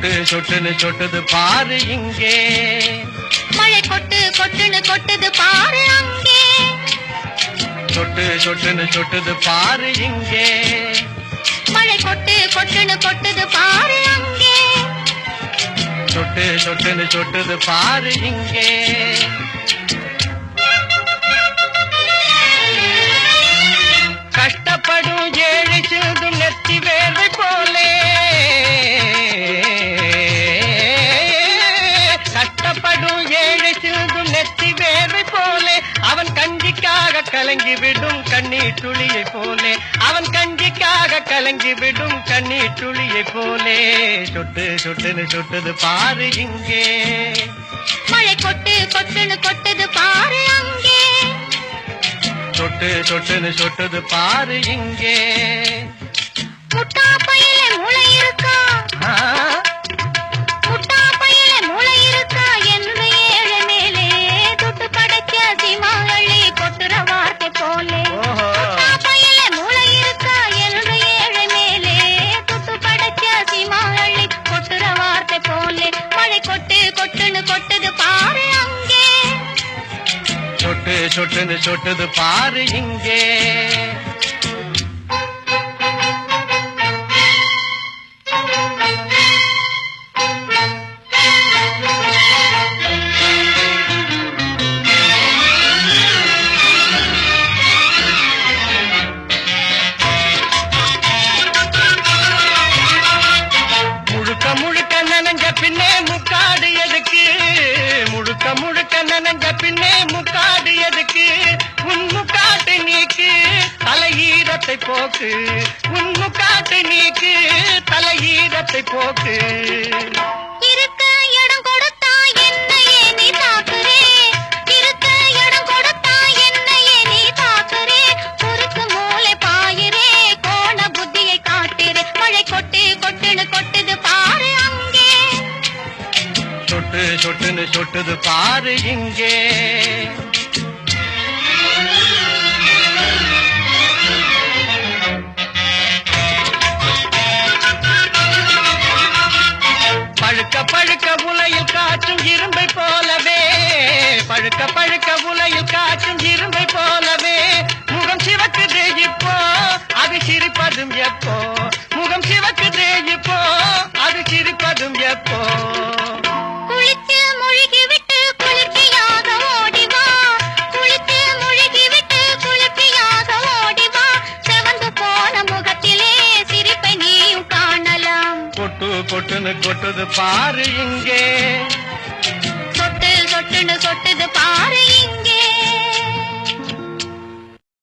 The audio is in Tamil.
சொட்டு சொட்டுன்னு சொட்டுது பாரு இங்கே. மழை கொட்டு கொட்டுன்னு கொட்டுது பாரு அங்கே. சொட்டு சொட்டுன்னு சொட்டுது பாரு இங்கே. மழை கொட்டு கொட்டுன்னு கொட்டுது பாரு அங்கே. சொட்டு சொட்டுன்னு சொட்டுது பாரு இங்கே. வேலை போலே அவன் கஞ்சிக்காக கலங்கி விடும் கண்ணீர் துளியை போலே. அவன் கஞ்சிக்காக கலங்கி விடும் கண்ணீர் துளியை போலே. சொட்டு சொட்டுன்னு சொட்டுது பாரு இங்கே. மழை கொட்டு கொட்டுன்னு கொட்டுது பாரு அங்கே. சொட்டு சொட்டுன்னு சொட்டுது பாரு இங்கே. முட்டா பையில மூளை இருக்கா? சொட்டுன்னு சொட்டுது பாரு இங்கே. பின்னே முக்காடு எதுக்கு முழுக்க முழுக்க நனைஞ்ச பின்னே முக்காடு எதுக்கு உன் முக்காட்டு நீக்கு தலையீரத்தை போக்கு. உன் முக்காட்டு நீக்கு தலையீரத்தை போக்கு. இருக்க இடம் கொடுத்தா என்னையே நீ பழுக்க பழுக்க உலையில் காற்றும் இரும்பை போலவே. பழுக்க பழுக்க உலையில் காற்றும் இரும்பை போலவே. முகம் சிவக்குது இப்போ அது சிரிப்பதும் எப்போ? முகம் சிவக்குது இப்போ அது சிரிப்பதும் எப்போ? பொட்டுன்னு கொட்டுது பாரு இங்கே.